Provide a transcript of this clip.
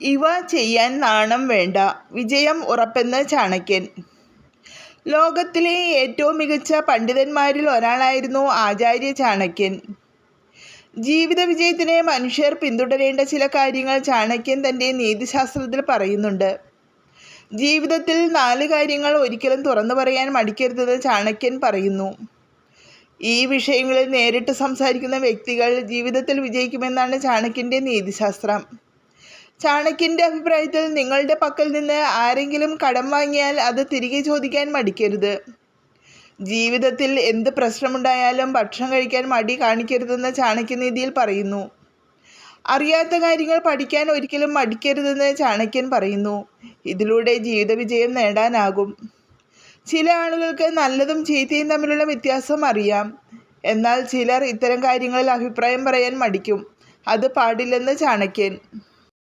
ഇവ ചെയ്യാൻ നാണം വേണ്ട. വിജയം ഉറപ്പെന്ന് ചാണക്യൻ. ലോകത്തിലെ ഏറ്റവും മികച്ച പണ്ഡിതന്മാരിൽ ഒരാളായിരുന്നു ആചാര്യ ചാണക്യൻ. ജീവിത വിജയത്തിന് മനുഷ്യർ പിന്തുടരേണ്ട ചില കാര്യങ്ങൾ ചാണക്യൻ തന്റെ നീതിശാസ്ത്രത്തിൽ പറയുന്നുണ്ട്. ജീവിതത്തിൽ നാല് കാര്യങ്ങൾ ഒരിക്കലും തുറന്നു പറയാൻ മടിക്കരുതെന്ന് ചാണക്യൻ പറയുന്നു. ഈ വിഷയങ്ങളിൽ നേരിട്ട് സംസാരിക്കുന്ന വ്യക്തികൾ ജീവിതത്തിൽ വിജയിക്കുമെന്നാണ് ചാണക്യന്റെ നീതിശാസ്ത്രം. ചാണക്യന്റെ അഭിപ്രായത്തിൽ നിങ്ങളുടെ പക്കൽ നിന്ന് ആരെങ്കിലും കടം വാങ്ങിയാൽ അത് തിരികെ ചോദിക്കാൻ മടിക്കരുത്. ജീവിതത്തിൽ എന്ത് പ്രശ്നമുണ്ടായാലും ഭക്ഷണം കഴിക്കാൻ മടി കാണിക്കരുതെന്ന് ചാണക്യനീതിയിൽ പറയുന്നു. അറിയാത്ത കാര്യങ്ങൾ പഠിക്കാൻ ഒരിക്കലും മടിക്കരുതെന്ന് ചാണക്യൻ പറയുന്നു. ഇതിലൂടെ ജീവിത വിജയം നേടാനാകും. ചില ആളുകൾക്ക് നല്ലതും ചീത്തയും തമ്മിലുള്ള വ്യത്യാസം അറിയാം. എന്നാൽ ചിലർ ഇത്തരം കാര്യങ്ങളിൽ അഭിപ്രായം പറയാൻ മടിക്കും. അത് പാടില്ലെന്ന് ചാണക്യൻ.